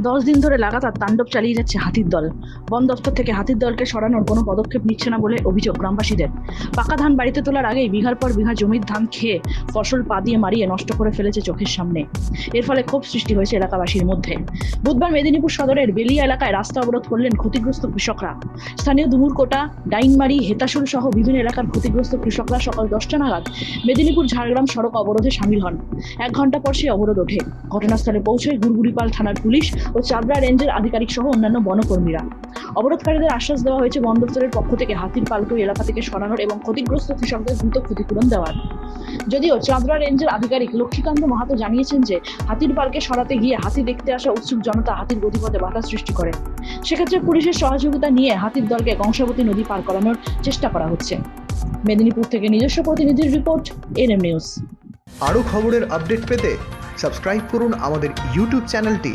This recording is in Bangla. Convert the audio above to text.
দশ দিন ধরে লাগাতার তাণ্ডব চালিয়ে যাচ্ছে হাতির দল। বন দপ্তর থেকে হাতির দলকে সরানোর কোনো পদক্ষেপ নিচ্ছে না বলে অভিযোগ গ্রামবাসীদের। পাকা ধান বাড়িতে তোলার আগেই বিঘার পর বিঘা জমির ধান খেয়ে ফসল পা দিয়ে মারিয়ে নষ্ট করে ফেলেছে চোখের সামনে। এর ফলে ক্ষোভ সৃষ্টি হয়েছে এলাকাবাসীর মধ্যে। বুধবার মেদিনীপুর সদরের বেলিয়া এলাকায় রাস্তা অবরোধ করলেন ক্ষতিগ্রস্ত কৃষকরা। স্থানীয় দুমুরকোটা, ডাইনমারি হেতাসুল সহ বিভিন্ন এলাকার ক্ষতিগ্রস্ত কৃষকরা সকাল দশটা নাগাদ মেদিনীপুর ঝাড়গ্রাম সড়ক অবরোধে সামিল হন। এক ঘণ্টা পর সেই অবরোধ ওঠে। ঘটনাস্থলে পৌঁছয় গুড়গুড়িপাল থানার পুলিশ ও চাবড়া রেঞ্জের আধিকারিক সহ অন্যান্য বনকর্মীরা। অবরোধকারীদের আশ্বাস দেওয়া হয়েছে বন দপ্তরের পক্ষ থেকে হাতির পালকে এলাকা থেকে সরানোর এবং ক্ষতিগ্রস্ত কৃষকদের দ্রুত ক্ষতিপূরণ দেওয়ার। যদিও চাঁদরা রেঞ্জের আধিকারিক লক্ষ্মীকান্ত মাহাতো জানিয়েছেন যে, হাতির পালকে সরাতে গিয়ে হাতি দেখতে আসা উৎসুক জনতা হাতির গতিপথে বাধা সৃষ্টি করে। সেক্ষেত্রে পুলিশের সহযোগিতা নিয়ে হাতির দলকে কংসাবতী নদী পার করানোর চেষ্টা করা হচ্ছে। মেদিনীপুর থেকে নিজস্ব প্রতিনিধির রিপোর্ট, এনএম নিউজ। আরও খবরের আপডেট পেতে সাবস্ক্রাইব করুন আমাদের ইউটিউব চ্যানেলটি।